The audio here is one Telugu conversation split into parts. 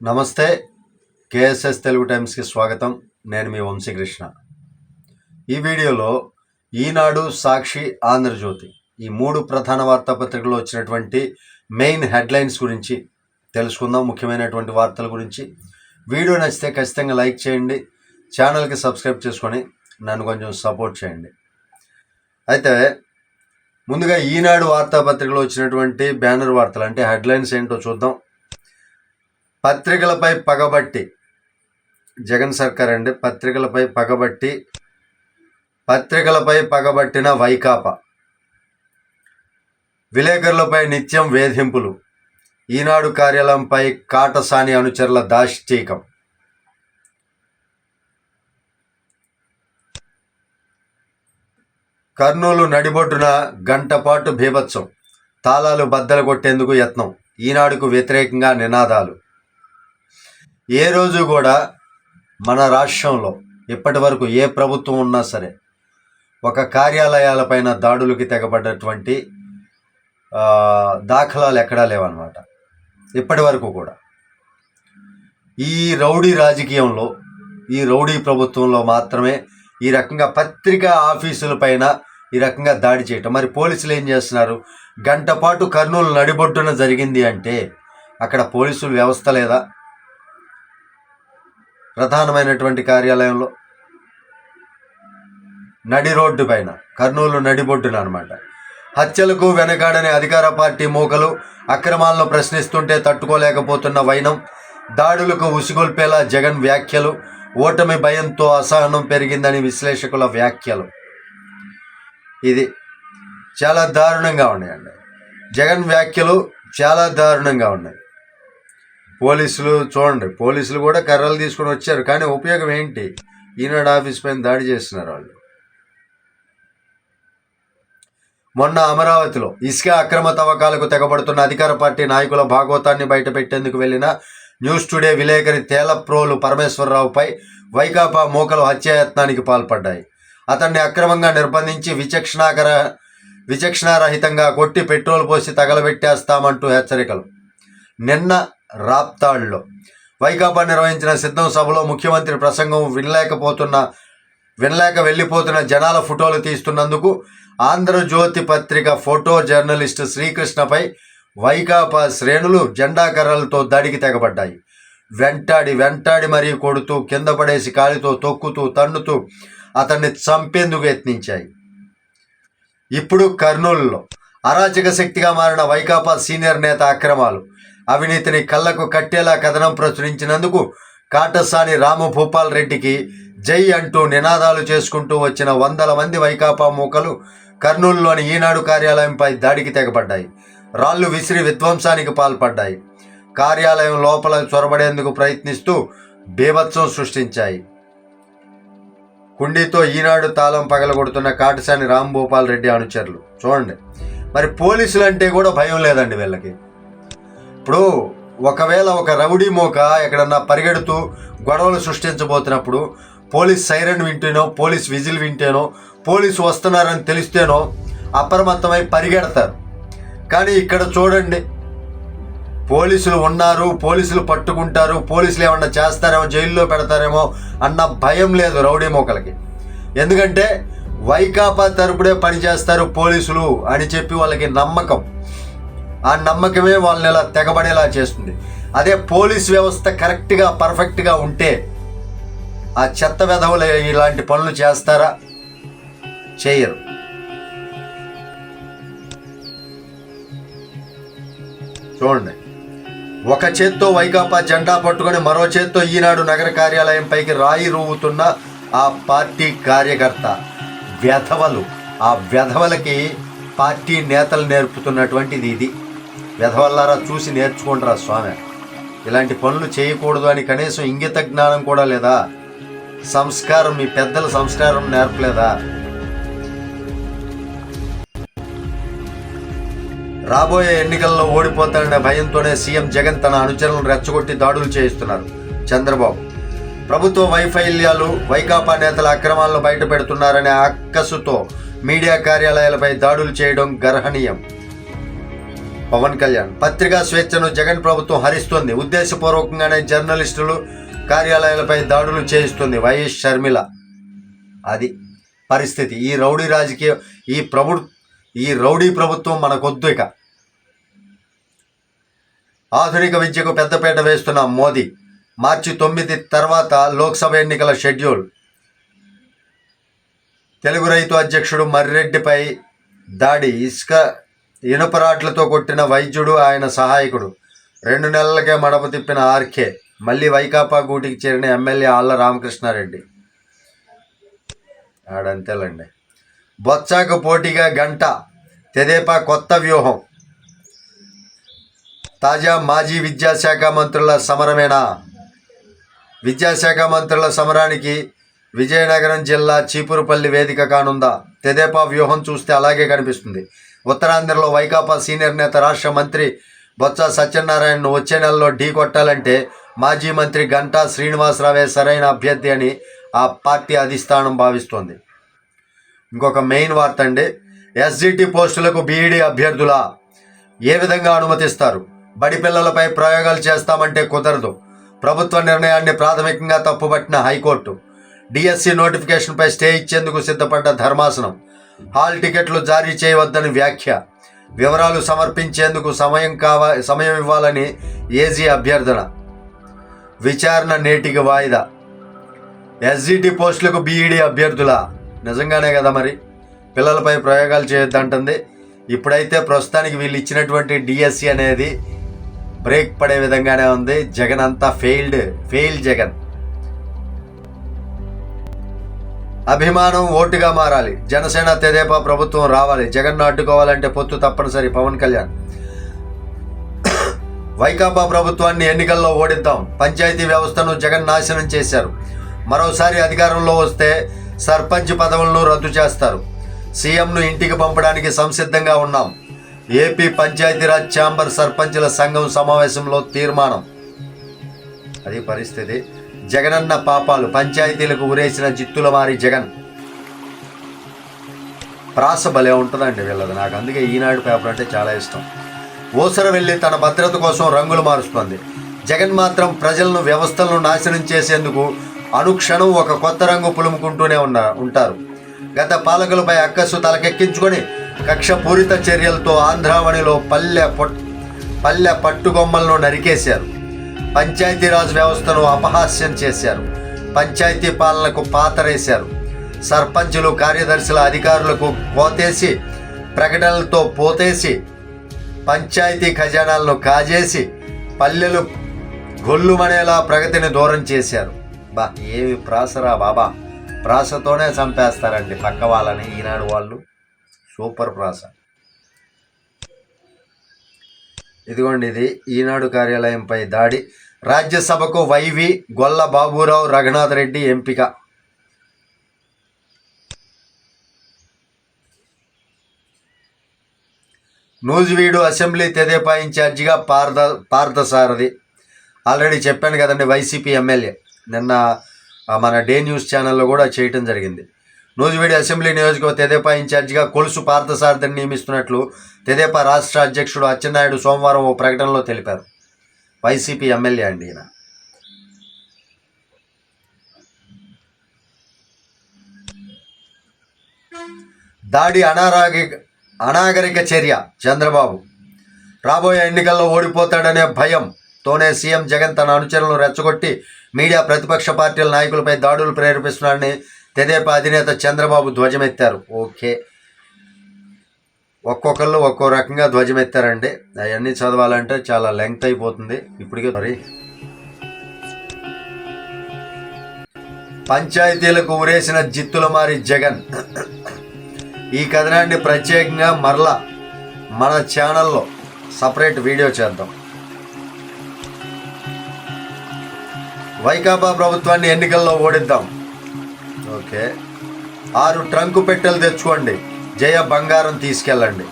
నమస్తే కేఎస్ఎస్ తెలుగు టైమ్స్కి స్వాగతం. నేను మీ వంశీకృష్ణ. ఈ వీడియోలో ఈనాడు సాక్షి ఆంధ్రజ్యోతి. ఈ మూడు ప్రధాన వార్తాపత్రికల్లో వచ్చినటువంటి మెయిన్ హెడ్లైన్స్ గురించి తెలుసుకుందాం ముఖ్యమైనటువంటి వార్తల గురించి. వీడియో నచ్చితే ఖచ్చితంగా లైక్ చేయండి ఛానల్కి సబ్స్క్రైబ్ చేసుకొని నన్ను కొంచెం సపోర్ట్ చేయండి. అయితే ముందుగా ఈనాడు వార్తాపత్రికలో వచ్చినటువంటి బ్యానర్ వార్తలు అంటే హెడ్లైన్స్ ఏంటో చూద్దాం. పత్రికలపై పగబట్టి జగన్ సర్కార్ అండి పత్రికలపై పగబట్టి పత్రికలపై పగబట్టిన వైకాపా. విలేకరులపై నిత్యం వేధింపులు. ఈనాడు కార్యాలయంపై కాటసాని అనుచరుల దాష్టీకం. కర్నూలు నడిబొడ్డున గంటపాటు బీభత్సం. తాళాలు బద్దలు కొట్టేందుకు యత్నం. ఈనాడుకు వ్యతిరేకంగా నినాదాలు. ఏ రోజు కూడా మన రాష్ట్రంలో ఇప్పటి వరకు ఏ ప్రభుత్వం ఉన్నా సరే ఒక కార్యాలయాలపైన దాడులకి తెగబడ్డటువంటి దాఖలాలు ఎక్కడా లేవన్నమాట. ఇప్పటి వరకు కూడా. ఈ రౌడీ రాజకీయంలో ఈ రౌడీ ప్రభుత్వంలో మాత్రమే ఈ రకంగా పత్రికా ఆఫీసుల పైన ఈ రకంగా దాడి చేయటం. మరి పోలీసులు ఏం చేస్తున్నారు? గంట పాటు కర్నూలు నడిబొడ్డున జరిగింది అంటే అక్కడ పోలీసులు వ్యవస్థ లేదా? ప్రధానమైనటువంటి కార్యాలయంలో నడి రోడ్డు పైన కర్నూలు నడిబొడ్డున అనమాట హత్యలకు వెనకాడని అధికార పార్టీ మూకలు అక్రమాలను ప్రశ్నిస్తుంటే తట్టుకోలేకపోతున్న వైనం దాడులకు ఉసిగొల్పేలా జగన్ వ్యాఖ్యలు ఓటమి భయంతో అసహనం పెరిగిందని విశ్లేషకుల వ్యాఖ్యలు. ఇది చాలా దారుణంగా ఉన్నాయండి. జగన్ వ్యాఖ్యలు చాలా దారుణంగా ఉన్నాయి. పోలీసులు చూడండి పోలీసులు కూడా కర్రలు తీసుకొని వచ్చారు. కానీ ఉపయోగం ఏంటి? ఈనాడు ఆఫీస్ పైన దాడి చేస్తున్నారు వాళ్ళు. మొన్న అమరావతిలో ఇసుక అక్రమ తవ్వకాలకు తెగబడుతున్న అధికార పార్టీ నాయకుల భాగవతాన్ని బయటపెట్టేందుకు వెళ్ళిన న్యూస్ టుడే విలేకరి తేలప్రోలు పరమేశ్వరరావుపై వైకాపా మోకలు హత్యాయత్నానికి పాల్పడ్డాయి. అతన్ని అక్రమంగా నిర్బంధించి విచక్షణాకర విచక్షణారహితంగా కొట్టి పెట్రోల్ పోసి తగలబెట్టేస్తామంటూ హెచ్చరికలు. నిన్న రాప్తాడ్లో. వైకాపా నిర్వహించిన సిద్ధం సభలో ముఖ్యమంత్రి ప్రసంగం వినలేకపోతున్న వినలేక వెళ్ళిపోతున్న జనాల ఫోటోలు తీస్తున్నందుకు ఆంధ్రజ్యోతి పత్రిక ఫోటో జర్నలిస్ట్ శ్రీకృష్ణపై వైకాపా శ్రేణులు జెండా కర్రలతో దాడికి తెగబడ్డాయి. వెంటాడి వెంటాడి మరీ కొడుతూ కింద పడేసి కాలితో తొక్కుతూ తన్నుతూ అతన్ని చంపేందుకు యత్నించాయి. ఇప్పుడు కర్నూలులో అరాచక శక్తిగా మారిన వైకాపా సీనియర్ నేత అక్రమాలు. అవినీతిని కళ్ళకు కట్టేలా కథనం ప్రచురించినందుకు కాటసాని రామభూపాల్ రెడ్డికి జై అంటూ నినాదాలు చేసుకుంటూ వచ్చిన వందల మంది వైకాపా మూకలు కర్నూలులోని ఈనాడు కార్యాలయంపై దాడికి తెగబడ్డాయి రాళ్ళు విసిరి విధ్వంసానికి పాల్పడ్డాయి. కార్యాలయం లోపల చొరబడేందుకు ప్రయత్నిస్తూ బీభత్సం సృష్టించాయి. కుండీతో ఈనాడు తాళం పగలగొడుతున్న కాటసాని రాంభూపాల్ రెడ్డి అనుచరులు. చూడండి. మరి పోలీసులు అంటే కూడా భయం లేదండి వీళ్ళకి. ఇప్పుడు ఒకవేళ ఒక రౌడీ మోక ఎక్కడన్నా పరిగెడుతూ గొడవలు సృష్టించబోతున్నప్పుడు పోలీస్ సైరన్ వింటేనో పోలీస్ విజిల్ వింటేనో పోలీసు వస్తున్నారని తెలిస్తేనో అప్రమత్తమై పరిగెడతారు. కానీ ఇక్కడ చూడండి పోలీసులు ఉన్నారు పోలీసులు పట్టుకుంటారు పోలీసులు ఏమన్నా చేస్తారేమో జైల్లో పెడతారేమో అన్న భయం లేదు రౌడీ మోకలకి. ఎందుకంటే వైకాపా తరపుడే పనిచేస్తారు పోలీసులు అని చెప్పి వాళ్ళకి నమ్మకం. ఆ నమ్మకమే వాళ్ళని ఇలా తెగబడేలా చేస్తుంది. అదే పోలీస్ వ్యవస్థ కరెక్ట్గా పర్ఫెక్ట్గా ఉంటే ఆ చెత్త వెధవులు ఇలాంటి పనులు చేస్తారా? చేయరు. చూడండి. ఒక చేత్తో వైకాపా జెండా పట్టుకొని మరో చేత్తో ఈనాడు నగర కార్యాలయంపైకి రాయి రూవుతున్న ఆ పార్టీ కార్యకర్త వ్యధవలు ఆ వ్యధవలకి పార్టీ నేతలు నేర్పుతున్నటువంటిది ఇది. వ్యధవల్లారా చూసి నేర్చుకుంటారా స్వామి? ఇలాంటి పనులు చేయకూడదు అని కనీసం ఇంగిత జ్ఞానం కూడా లేదా? సంస్కారం మీ పెద్దల సంస్కారం నేర్పలేదా? రాబోయే ఎన్నికల్లో ఓడిపోతాడనే భయంతోనే సీఎం జగన్ తన అనుచరులను రెచ్చగొట్టి దాడులు చేయిస్తున్నారు చంద్రబాబు. ప్రభుత్వ వైఫల్యాలు వైకాపా నేతల అక్రమాలను బయటపెడుతున్నారనే అక్కసుతో మీడియా కార్యాలయాలపై దాడులు చేయడం గర్హనీయం. పవన్ కళ్యాణ్. పత్రికా స్వేచ్ఛను జగన్ ప్రభుత్వం హరిస్తుంది. ఉద్దేశపూర్వకంగానే జర్నలిస్టులు కార్యాలయాలపై దాడులు చేయిస్తుంది వైఎస్ షర్మిల. అది పరిస్థితి. ఈ రౌడీ రాజకీయ ఈ ప్రభు ఈ రౌడీ ప్రభుత్వం మనకొద్దు ఇక. ఆధునిక విద్యకు పెద్దపీట వేస్తున్న మోదీ. మార్చి తొమ్మిది తర్వాత లోక్సభ ఎన్నికల షెడ్యూల్. తెలుగు రైతు అధ్యక్షుడు మర్రెడ్డిపై దాడి. ఇసుక ఇనుపరాట్లతో కొట్టిన వైద్యుడు ఆయన సహాయకుడు. రెండు నెలలకే మడప తిప్పిన ఆర్కే మళ్ళీ వైకాపా గూటికి చేరిన ఎమ్మెల్యే ఆళ్ళ రామకృష్ణారెడ్డి. ఆడంతేలండి. బొత్సాకు పోటీగా గంట తెదేపా కొత్త వ్యూహం. తాజా మాజీ విద్యాశాఖ మంత్రుల సమరమేనా? విద్యాశాఖ మంత్రుల సమరానికి విజయనగరం జిల్లా చీపురుపల్లి వేదిక కానుందా? తెదేపా వ్యూహం చూస్తే అలాగే కనిపిస్తుంది. ఉత్తరాంధ్రలో వైకాపా సీనియర్ నేత రాష్ట్ర మంత్రి బొత్స సత్యనారాయణను వచ్చే నెలలో ఢీ కొట్టాలంటే మాజీ మంత్రి గంటా శ్రీనివాసరావే సరైన అభ్యర్థి అని ఆ పార్టీ అధిష్టానం భావిస్తోంది. ఇంకొక మెయిన్ వార్త అండి. ఎస్జిటి పోస్టులకు బీఈడి అభ్యర్థుల ఏ విధంగా అనుమతిస్తారు? బడి పిల్లలపై ప్రయోగాలు చేస్తామంటే కుదరదు. ప్రభుత్వ నిర్ణయాన్ని ప్రాథమికంగా తప్పుపట్టిన హైకోర్టు. డిఎస్సి నోటిఫికేషన్పై స్టే ఇచ్చేందుకు సిద్ధపడ్డ ధర్మాసనం. హాల్ టికెట్లు జారీ చేయవద్దని వ్యాఖ్య. వివరాలు సమర్పించేందుకు సమయం కావ సమయం ఇవ్వాలని ఏజీ అభ్యర్థన. విచారణ నేటికి వాయిదా. ఎస్జిటి పోస్టులకు బీఈడి అభ్యర్థుల. నిజంగానే కదా మరి? పిల్లలపై ప్రయోగాలు చేయొద్దంటుంది. ఇప్పుడైతే ప్రస్తుతానికి వీళ్ళు ఇచ్చినటువంటి డిఎస్సి అనేది బ్రేక్ పడే విధంగానే ఉంది. జగన్ అంతా ఫెయిల్డ్ ఫెయిల్ జగన్. అభిమానం ఓటుగా మారాలి. జనసేన తెదేపా ప్రభుత్వం రావాలి. జగన్ను అడ్డుకోవాలంటే పొత్తు తప్పనిసరి పవన్ కళ్యాణ్. వైకాపా ప్రభుత్వాన్ని ఎన్నికల్లో ఓడిద్దాం. పంచాయతీ వ్యవస్థను జగన్ నాశనం చేశారు. మరోసారి అధికారంలో వస్తే సర్పంచ్ పదవులను రద్దు చేస్తారు. సీఎంను ఇంటికి పంపడానికి సంసిద్ధంగా ఉన్నాం. ఏపీ పంచాయతీరాజ్ ఛాంబర్ సర్పంచ్ల సంఘం సమావేశంలో తీర్మానం. అది పరిస్థితి. జగనన్న పాపాలు పంచాయతీలకు ఉరేసిన జిత్తుల మారి జగన్. ప్రాస భలే ఉంటుందండి వీళ్ళది. నాకు అందుకే ఈనాడు పేపర్ అంటే చాలా ఇష్టం. ఓసర వెళ్ళి తన భద్రత కోసం రంగులు మారుస్తోంది. జగన్ మాత్రం ప్రజలను వ్యవస్థలను నాశనం చేసేందుకు అనుక్షణం ఒక కొత్త రంగు పులుముకుంటూనే ఉన్న ఉంటారు. గత పాలకులపై అక్కస్సు తలకెక్కించుకొని కక్షపూరిత చర్యలతో ఆంధ్రావణిలో పల్లె పొట్ పల్లె పట్టుగొమ్మలను నరికేశారు. పంచాయతీరాజ్ వ్యవస్థను అపహాస్యం చేశారు. పంచాయతీ పాలనకు పాతరేశారు. సర్పంచులు కార్యదర్శుల అధికారులకు కోతేసి ప్రకటనలతో పోతేసి పంచాయతీ ఖజానాలను కాజేసి పల్లెలు గొల్లుమనేలా ప్రగతిని దూరం చేశారు. బా ఏవి ప్రాసరా బాబా? ప్రాసతోనే చంపేస్తారండి పక్క వాళ్ళని ఈనాడు వాళ్ళు. సూపర్ ప్రాస. ఇదిగోండి ఇది ఈనాడు కార్యాలయంపై దాడి. రాజ్యసభకు వైవి గొల్ల బాబురావు రఘునాథ్ రెడ్డి ఎంపిక. నూజివీడు అసెంబ్లీ తెదేపా ఇన్ఛార్జిగా పార్థ పార్థసారథి. ఆల్రెడీ చెప్పాను కదండి వైసీపీ ఎమ్మెల్యే. నిన్న మన డే న్యూస్ ఛానల్లో కూడా చేయటం జరిగింది. నూజివీడు అసెంబ్లీ నియోజకవర్గ తెదేపా ఇన్ఛార్జిగా కొలుసు పార్థసారథిని నియమిస్తున్నట్లు తెదేపా రాష్ట్ర అధ్యక్షుడు అచ్చెన్నాయుడు సోమవారం ఓ ప్రకటనలో తెలిపారు. వైసీపీ ఎమ్మెల్యే అండి ఈయన. దాడి అనారాగిక అనాగరిక చర్య చంద్రబాబు. రాబోయే ఎన్నికల్లో ఓడిపోతాడనే భయంతోనే సీఎం జగన్ తన అనుచరులను రెచ్చగొట్టి మీడియా ప్రతిపక్ష పార్టీల నాయకులపై దాడులు ప్రేరేపిస్తున్నాడని తెదేపా అధినేత చంద్రబాబు ధ్వజమెత్తారు. ఓకే. ఒక్కొక్కళ్ళు ఒక్కో రకంగా ధ్వజమెత్తారండి. అవన్నీ చదవాలంటే చాలా లెంగ్త్ అయిపోతుంది. ఇప్పటికే మరి పంచాయతీలకు ఉరేసిన జిత్తుల మారి జగన్. ఈ కథనాన్ని ప్రత్యేకంగా మరలా మన ఛానల్లో సపరేట్ వీడియో చేద్దాం. వైకాపా ప్రభుత్వాన్ని ఎన్నికల్లో ఓడిద్దాం. ఓకే. ఆరు ట్రంకు పెట్టెలు తెచ్చుకోండి. జయ బంగారం తీసుకెళ్ళండి.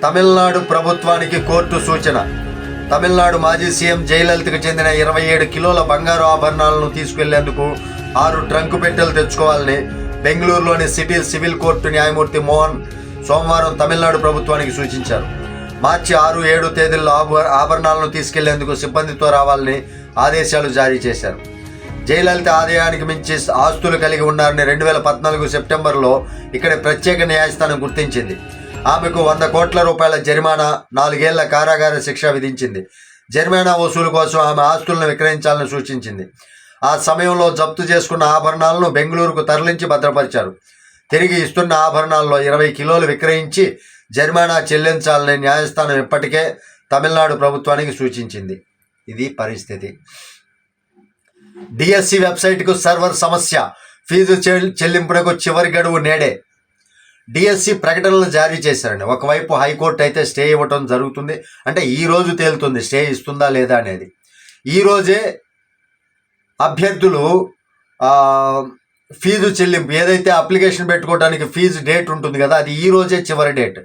తమిళనాడు ప్రభుత్వానికి కోర్టు సూచన. తమిళనాడు మాజీ సీఎం జయలలితకు చెందిన ఇరవై ఏడు కిలోల బంగారు ఆభరణాలను తీసుకెళ్ళేందుకు ఆరు ట్రంకు పెట్టెలు తెచ్చుకోవాలని బెంగళూరులోని సిటీ సివిల్ కోర్టు న్యాయమూర్తి మోహన్ సోమవారం తమిళనాడు ప్రభుత్వానికి సూచించారు. మార్చి ఆరు ఏడు తేదీల్లో ఆభ- ఆభరణాలను తీసుకెళ్ళేందుకు సిబ్బందితో రావాలని ఆదేశాలు జారీ చేశారు. జయలలిత ఆదాయానికి మించి ఆస్తులు కలిగి ఉన్నారని రెండు వేల పద్నాలుగు సెప్టెంబర్లో ఇక్కడ ప్రత్యేక న్యాయస్థానం గుర్తించింది. ఆమెకు వంద కోట్ల రూపాయల జరిమానా నాలుగేళ్ళ కారాగార శిక్ష విధించింది. జరిమానా వసూలు కోసం ఆమె ఆస్తులను విక్రయించాలని సూచించింది. ఆ సమయంలో జప్తు చేసుకున్న ఆభరణాలను బెంగళూరుకు తరలించి భద్రపరిచారు. తిరిగి ఇస్తున్న ఆభరణాల్లో ఇరవై కిలోలు విక్రయించి జరిమానా చెల్లించాలని న్యాయస్థానం ఇప్పటికే తమిళనాడు ప్రభుత్వానికి సూచించింది. ఇది పరిస్థితి. డిఎస్సి వెబ్సైట్కు సర్వర్ సమస్య. ఫీజు చెల్- చెల్లింపునకు చివరి గడువు నేడే. డిఎస్సి ప్రకటనలు జారీ చేశారండి. ఒకవైపు హైకోర్టు అయితే స్టే ఇవ్వటం జరుగుతుంది. అంటే ఈ రోజు తేలుతుంది. స్టే ఇస్తుందా లేదా అనేది. ఈరోజే అభ్యర్థులు ఫీజు చెల్లింపు ఏదైతే అప్లికేషన్ పెట్టుకోవడానికి ఫీజు డేట్ ఉంటుంది కదా అది ఈ రోజే చివరి డేట్.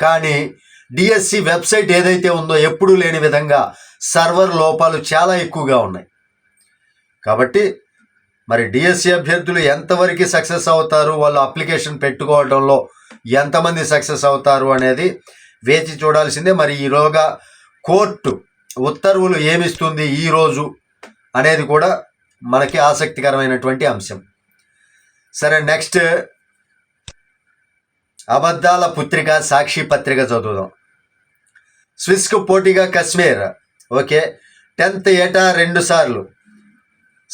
కానీ డిఎస్సి వెబ్సైట్ ఏదైతే ఉందో ఎప్పుడూ లేని విధంగా సర్వర్ లోపాలు చాలా ఎక్కువగా ఉన్నాయి. కాబట్టి మరి డిఎస్సి అభ్యర్థులు ఎంతవరకు సక్సెస్ అవుతారు వాళ్ళు అప్లికేషన్ పెట్టుకోవడంలో ఎంతమంది సక్సెస్ అవుతారు అనేది వేచి చూడాల్సిందే. మరి ఈలోగా కోర్టు ఉత్తర్వులు ఏమిస్తుంది ఈరోజు అనేది కూడా మనకి ఆసక్తికరమైనటువంటి అంశం. సరే నెక్స్ట్ అబద్ధాల పుత్రిక సాక్షి పత్రిక చదువుదాం. స్విస్కు పోటీగా కశ్మీర్. ఓకే టెన్త్ ఏటా రెండు సార్లు.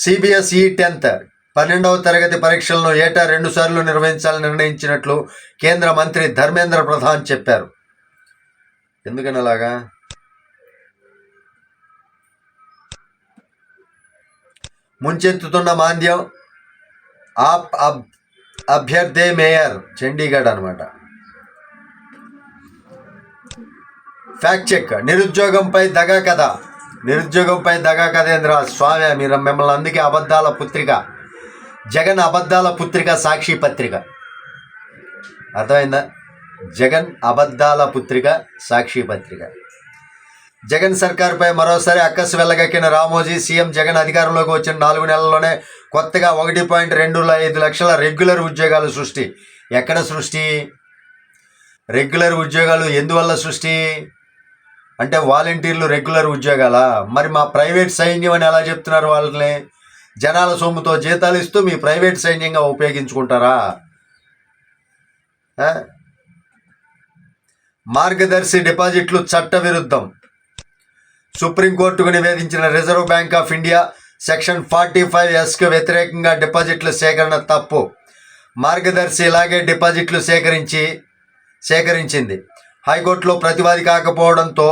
సిబిఎస్ఈ టెన్త్ పన్నెండవ తరగతి పరీక్షలను ఏటా రెండు సార్లు నిర్వహించాలని నిర్ణయించినట్లు కేంద్ర మంత్రి ధర్మేంద్ర ప్రధాన్ చెప్పారు. ఎందుకని అలాగా? ముంచెత్తుతున్న మాంద్యం ఆప్ అబ్ అభ్యర్థే మేయర్ చండీగఢ్ అనమాట ఫ్యాక్ట్ చెక్ నిరుద్యోగంపై దగా కథ. నిరుద్యోగంపై దగా కథేంద్ర స్వామి మీరు మిమ్మల్ని అందుకే అబద్ధాల పుత్రిక జగన్ అబద్ధాల పుత్రిక సాక్షి పత్రిక. అర్థమైందా? జగన్ అబద్ధాల పుత్రిక సాక్షి పత్రిక. జగన్ సర్కార్పై మరోసారి అక్కసు వెళ్ళగక్కిన రామోజీ సీఎం జగన్ అధికారంలోకి వచ్చిన నాలుగు నెలల్లోనే కొత్తగా ఒకటి పాయింట్ రెండు ఐదు లక్షల రెగ్యులర్ ఉద్యోగాలు సృష్టి. ఎక్కడ సృష్టి? రెగ్యులర్ ఉద్యోగాలు ఎందువల్ల సృష్టి? అంటే వాలంటీర్లు రెగ్యులర్ ఉద్యోగాలా. మరి మా ప్రైవేట్ సైన్యం అని ఎలా చెప్తున్నారు వాళ్ళని? జనాల సొమ్ముతో జీతాలు ఇస్తూ మీ ప్రైవేట్ సైన్యంగా ఉపయోగించుకుంటారా? మార్గదర్శి డిపాజిట్లు చట్ట విరుద్ధం సుప్రీంకోర్టుకు నివేదించిన Reserve Bank of India section forty five ఎస్కు వ్యతిరేకంగా డిపాజిట్ల సేకరణ తప్పు. మార్గదర్శి ఇలాగే డిపాజిట్లు సేకరించి సేకరించింది. హైకోర్టులో ప్రతివాది కాకపోవడంతో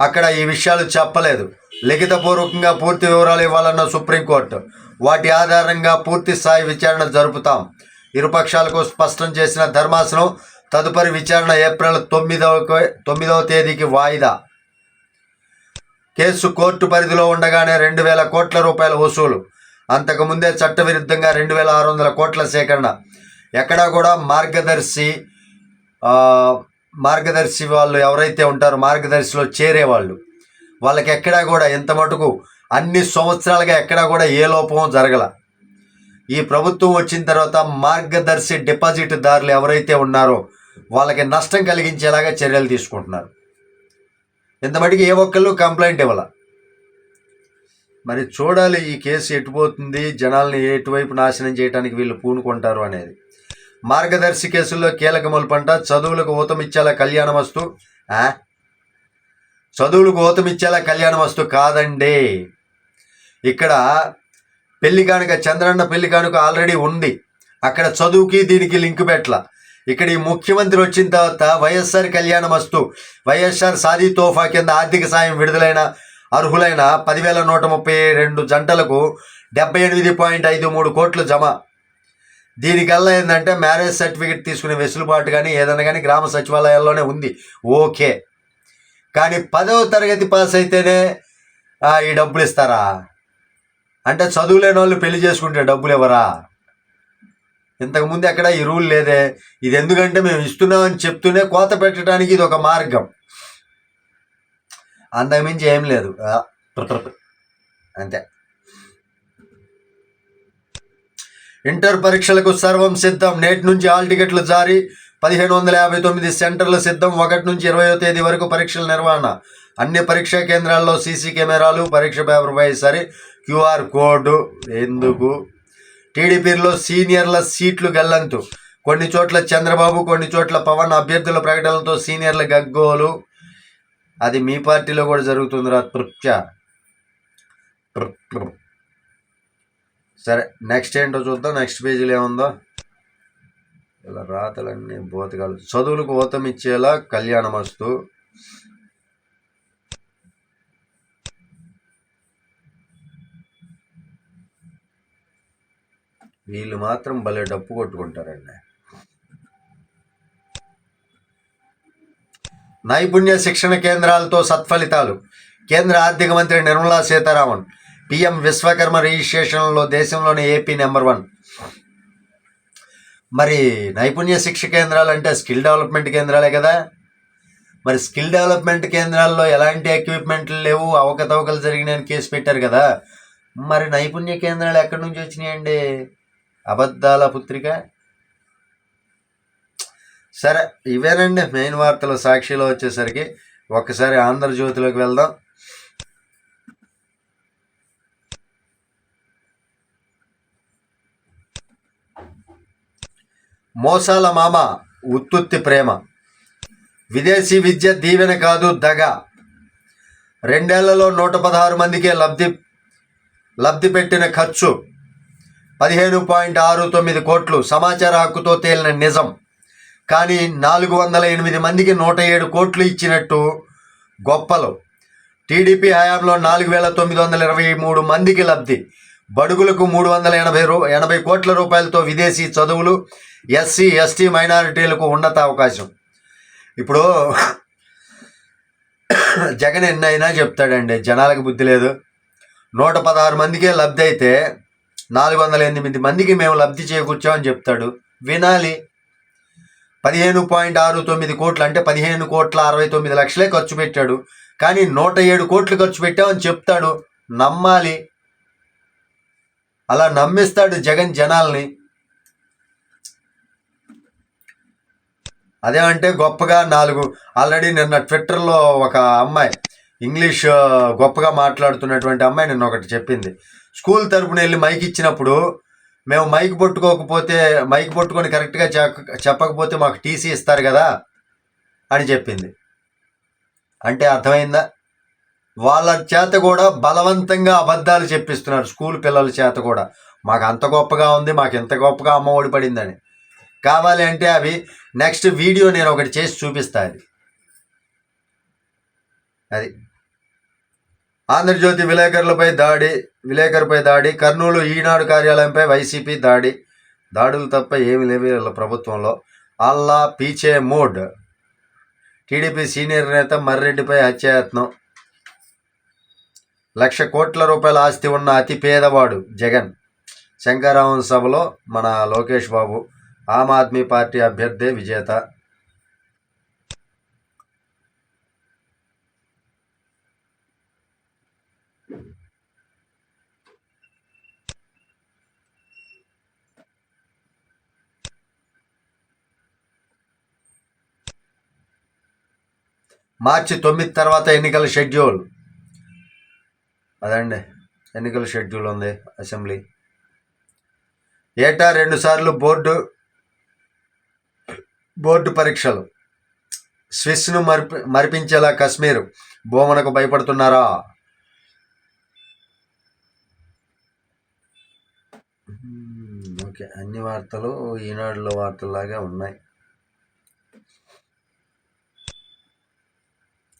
అక్కడ ఈ విషయాలు చెప్పలేదు. లిఖితపూర్వకంగా పూర్తి వివరాలు ఇవ్వాలన్న సుప్రీంకోర్టు. వాటి ఆధారంగా పూర్తి స్థాయి విచారణ జరుపుతాం. ఇరుపక్షాలకు స్పష్టం చేసిన ధర్మాసనం తదుపరి విచారణ ఏప్రిల్ తొమ్మిదవ తొమ్మిదవ తేదీకి వాయిదా. కేసు కోర్టు పరిధిలో ఉండగానే రెండు వేల కోట్ల రూపాయల వసూలు. అంతకుముందే చట్టవిరుద్ధంగా రెండు వేల ఆరు వందల కోట్ల సేకరణ. ఎక్కడా కూడా మార్గదర్శి మార్గదర్శి వాళ్ళు ఎవరైతే ఉంటారో మార్గదర్శిలో చేరేవాళ్ళు వాళ్ళకి ఎక్కడా కూడా ఎంత మటుకు అన్ని సంవత్సరాలుగా ఎక్కడా కూడా ఏ లోపం జరగల. ఈ ప్రభుత్వం వచ్చిన తర్వాత మార్గదర్శి డిపాజిట్ దారులు ఎవరైతే ఉన్నారో వాళ్ళకి నష్టం కలిగించేలాగా చర్యలు తీసుకుంటున్నారు. ఇంత మటుకు ఏ ఒక్కళ్ళు కంప్లైంట్ ఇవ్వాల. మరి చూడాలి ఈ కేసు ఎటుపోతుంది జనాల్ని ఎటువైపు నాశనం చేయడానికి వీళ్ళు పూనుకుంటారు అనేది. మార్గదర్శి కేసుల్లో కీలక మొలుపంట చదువులకు ఊతమిచ్చేలా కళ్యాణ వస్తు చదువులకు ఊతమిచ్చేలా కళ్యాణ వస్తు కాదండి. ఇక్కడ పెళ్ళి కానుక చంద్రన్న పెళ్ళి కానుక ఆల్రెడీ ఉంది. అక్కడ చదువుకి దీనికి లింక్ పెట్టల. ఇక్కడ ఈ ముఖ్యమంత్రి వచ్చిన తర్వాత వైఎస్ఆర్ కళ్యాణ వస్తు వైఎస్ఆర్ సాదీ తోఫా కింద ఆర్థిక సాయం విడుదలైన అర్హులైన పదివేల నూట ముప్పై రెండు జంటలకు డెబ్బై ఎనిమిది పాయింట్ ఐదు మూడు కోట్లు జమ. దీనికల్లా ఏంటంటే మ్యారేజ్ సర్టిఫికేట్ తీసుకునే వెసులుబాటు కానీ ఏదైనా కానీ గ్రామ సచివాలయాల్లోనే ఉంది. ఓకే. కానీ పదవ తరగతి పాస్ అయితేనే ఈ డబ్బులు ఇస్తారా? అంటే చదువులేని వాళ్ళు పెళ్ళి చేసుకుంటే డబ్బులు ఇవ్వరా? ఇంతకుముందు ఎక్కడ ఈ రూల్ లేదే. ఇది ఎందుకంటే మేము ఇస్తున్నామని చెప్తూనే కోత పెట్టడానికి ఇది ఒక మార్గం. అంతకుమించి ఏం లేదు. అంతే. ఇంటర్ పరీక్షలకు సర్వం సిద్ధం. నేటి నుంచి హాల్ టికెట్లు జారీ. పదిహేను వందల యాభై తొమ్మిది సెంటర్లు సిద్ధం. ఒకటి నుంచి ఇరవయో తేదీ వరకు పరీక్షల నిర్వహణ. అన్ని పరీక్షా కేంద్రాల్లో సీసీ కెమెరాలు పరీక్ష పేపర్పై సరి క్యూఆర్ కోడ్. ఎందుకు? టీడీపీలో సీనియర్ల సీట్లు గల్లంతు. కొన్ని చోట్ల చంద్రబాబు కొన్ని చోట్ల పవన్ అభ్యర్థుల ప్రకటనలతో సీనియర్ల గగ్గోలు. అది మీ పార్టీలో కూడా జరుగుతుందిరా తృప్చ సరే నెక్స్ట్ ఏంటో చూద్దాం. నెక్స్ట్ పేజీలో ఏముందో? ఇలా రాతలన్నీ బోతకాలు చదువులకు ఊతం ఇచ్చేలా కళ్యాణమస్తు వీళ్ళు మాత్రం భలే డప్పు కొట్టుకుంటారండి. నైపుణ్య శిక్షణ కేంద్రాలతో సత్ఫలితాలు. కేంద్ర ఆర్థిక మంత్రి నిర్మలా సీతారామన్ పిఎం విశ్వకర్మ రిజిస్ట్రేషన్లో దేశంలోనే ఏపీ నెంబర్ వన్. మరి నైపుణ్య శిక్ష కేంద్రాలు అంటే స్కిల్ డెవలప్మెంట్ కేంద్రాలే కదా. మరి స్కిల్ డెవలప్మెంట్ కేంద్రాల్లో ఎలాంటి ఎక్విప్మెంట్లు లేవు? అవకతవకలు జరిగినాయని కేసు పెట్టారు కదా. మరి నైపుణ్య కేంద్రాలు ఎక్కడి నుంచి వచ్చినాయండి? అబద్ధాల పుత్రిక? సరే ఇవేనండి మెయిన్ వార్తలు సాక్షిలో వచ్చేసరికి. ఒక్కసారి ఆంధ్రజ్యోతిలోకి వెళ్దాం. మోసాల మామ ఉత్తుత్తి ప్రేమ. విదేశీ విద్య దీవెన కాదు దగ. రెండేళ్ళలో నూట పదహారు మందికే లబ్ధి లబ్ధి పెట్టిన ఖర్చు. పదిహేను పాయింట్ ఆరు తొమ్మిది కోట్లు సమాచార హక్కుతో తేలిన నిజం. కానీ నాలుగు వందల ఎనిమిది మందికి నూట ఏడు కోట్లు ఇచ్చినట్టు గొప్పలు. టీడీపీ హయాంలో నాలుగు వేల తొమ్మిది వందల ఇరవై మూడు మందికి లబ్ధి. బడుగులకు మూడు వందల ఎనభై రూ ఎనభై కోట్ల రూపాయలతో విదేశీ చదువులు ఎస్సీ ఎస్టీ మైనారిటీలకు ఉన్నత అవకాశం. ఇప్పుడు జగన్ ఎన్నైనా చెప్తాడండి జనాలకు బుద్ధి లేదు. నూట పదహారు మందికే లబ్ధి అయితే నాలుగు వందల ఎనిమిది మందికి మేము లబ్ధి చేకూర్చామని చెప్తాడు. వినాలి. పదిహేను పాయింట్ ఆరు తొమ్మిది కోట్లు అంటే పదిహేను కోట్ల అరవై తొమ్మిది లక్షలే ఖర్చు పెట్టాడు. కానీ నూట ఏడు కోట్లు ఖర్చు పెట్టామని చెప్తాడు. నమ్మాలి. అలా నమ్మిస్తాడు జగన్ జనాల్ని. అదేమంటే గొప్పగా నాలుగు ఆల్రెడీ నిన్న ట్విట్టర్లో ఒక అమ్మాయి ఇంగ్లీష్ గొప్పగా మాట్లాడుతున్నటువంటి అమ్మాయి నిన్న ఒకటి చెప్పింది. స్కూల్ తరపున వెళ్ళి మైక్ ఇచ్చినప్పుడు మేము మైక్ పట్టుకోకపోతే మైక్ పట్టుకొని కరెక్ట్గా చెప్పకపోతే మాకు టీసీ ఇస్తారు కదా అని చెప్పింది. అంటే అర్థమైందా? వాళ్ళ చేత కూడా బలవంతంగా అబద్ధాలు చెప్పిస్తున్నారు స్కూల్ పిల్లల చేత కూడా. మాకు అంత గొప్పగా ఉంది మాకు ఇంత గొప్పగా అమ్మ ఒడి పడిందని. కావాలి అంటే అవి నెక్స్ట్ వీడియో నేను ఒకటి చేసి చూపిస్తా అది. అది. ఆంధ్రజ్యోతి విలేకరులపై దాడి విలేకరుపై దాడి కర్నూలు ఈనాడు కార్యాలయంపై వైసీపీ దాడి. దాడులు తప్ప ఏమి లేవు వీళ్ళ ప్రభుత్వంలో. అల్లా పీచే మోడ్. టీడీపీ సీనియర్ నేత మర్రెడ్డిపై హత్యాయత్నం. లక్ష కోట్ల రూపాయల ఆస్తి ఉన్న అతి పేదవాడు జగన్. శంకరావం సభలో మన లోకేష్ బాబు ఆమ్ ఆద్మీ పార్టీ అభ్యర్థి విజేత. మార్చి తొమ్మిది తర్వాత ఎన్నికల షెడ్యూల్. అదండి. ఎన్నికల షెడ్యూల్ ఉంది అసెంబ్లీ. ఏటా రెండుసార్లు బోర్డు బోర్డు పరీక్షలు. స్విస్ను మరిపి మరిపించేలా కశ్మీర్. బోమనకు భయపడుతున్నారా? ఓకే. అన్ని వార్తలు ఈనాడులో వార్తల్లాగే ఉన్నాయి.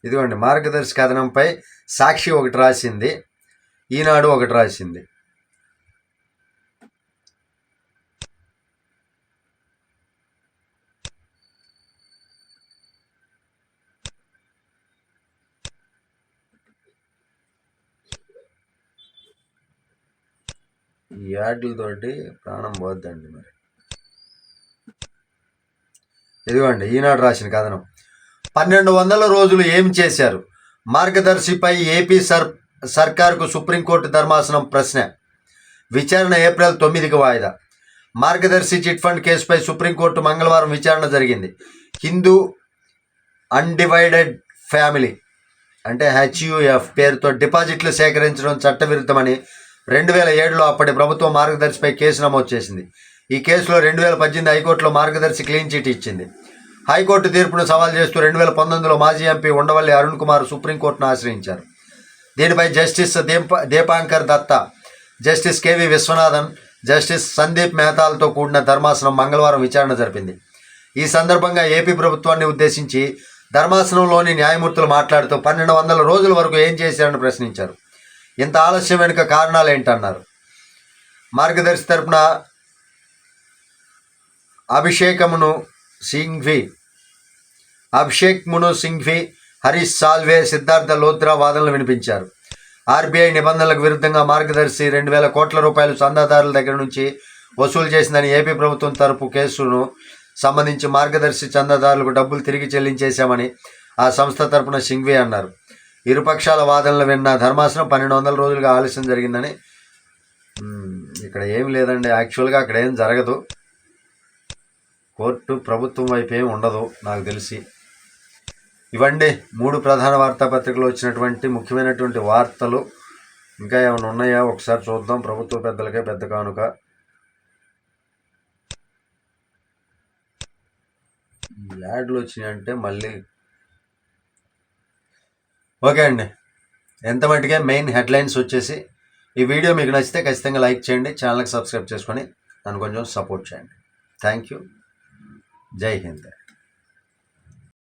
ఇదిగోండి మార్గదర్శి కథనంపై సాక్షి ఒకటి రాసింది. ఈనాడు ఒకటి రాసింది. ఈ యాడ్లతోటి ప్రాణం పోద్దండి మరి. ఇదిగోండి ఈనాడు రాసిన కథనం. పన్నెండు వందల రోజులు ఏం చేశారు? మార్గదర్శిపై ఏపీ సర్ సర్కార్కు సుప్రీంకోర్టు ధర్మాసనం ప్రశ్న. విచారణ ఏప్రిల్ తొమ్మిదికి వాయిదా. మార్గదర్శి చిట్ ఫండ్ కేసుపై సుప్రీంకోర్టు మంగళవారం విచారణ జరిగింది. హిందూ అన్డివైడెడ్ ఫ్యామిలీ అంటే హెచ్యుఎఫ్ పేరుతో డిపాజిట్లు సేకరించడం చట్టవిరుద్ధమని రెండు వేల ఏడులో అప్పటి ప్రభుత్వం మార్గదర్శిపై కేసు నమోదు చేసింది. ఈ కేసులో రెండు వేల పద్దెనిమిది హైకోర్టులో మార్గదర్శి క్లీన్ చిట్ ఇచ్చింది. హైకోర్టు తీర్పును సవాల్ చేస్తూ రెండు వేల పంతొమ్మిదిలో మాజీ ఎంపీ ఉండవల్లి అరుణ్ కుమార్ సుప్రీంకోర్టును ఆశ్రయించారు. దీనిపై జస్టిస్ దీప Dipankar Datta justice KV Viswanathan justice Sandeep మెహతాలతో కూడిన ధర్మాసనం మంగళవారం విచారణ జరిపింది. ఈ సందర్భంగా ఏపీ ప్రభుత్వాన్ని ఉద్దేశించి ధర్మాసనంలోని న్యాయమూర్తులు మాట్లాడుతూ పన్నెండు వందల రోజుల వరకు ఏం చేశారని ప్రశ్నించారు. ఇంత ఆలస్యం వెనుక కారణాలు ఏంటన్నారు? మార్గదర్శి తరపున అభిషేకమును సింఘ్వి అభిషేక్ మును సింఘ్వి హరీష్ సాల్వే సిద్ధార్థ లోత్రా వాదనలు వినిపించారు. ఆర్బీఐ నిబంధనలకు విరుద్ధంగా మార్గదర్శి రెండు వేల కోట్ల రూపాయలు చందాదారుల దగ్గర నుంచి వసూలు చేసిందని ఏపీ ప్రభుత్వం తరపు కేసును సంబంధించి మార్గదర్శి చందాదారులకు డబ్బులు తిరిగి చెల్లించేశామని ఆ సంస్థ తరపున సింఘ్వే అన్నారు. ఇరుపక్షాల వాదనలు విన్న ధర్మాసనం పన్నెండు వందల రోజులుగా ఆలస్యం జరిగిందని ఇక్కడ ఏం లేదండి యాక్చువల్గా అక్కడ ఏం జరగదు. కోర్టు ప్రభుత్వం వైపు ఏం ఉండదు నాకు తెలిసి. ఇవండి మూడు ప్రధాన వార్తాపత్రికలు వచ్చినటువంటి ముఖ్యమైనటువంటి వార్తలు. ఇంకా ఏమైనా ఉన్నాయా? ఒకసారి చూద్దాం. ప్రభుత్వ పెద్దలకే పెద్ద కానుక. యాడ్లు వచ్చినాయంటే మళ్ళీ ఓకే అండి. ఎంత మట్టుకే మెయిన్ హెడ్లైన్స్ వచ్చేసి ఈ వీడియో మీకు నచ్చితే ఖచ్చితంగా లైక్ చేయండి ఛానల్కి సబ్స్క్రైబ్ చేసుకొని నన్ను కొంచెం సపోర్ట్ చేయండి. Thank you. జై హింద్.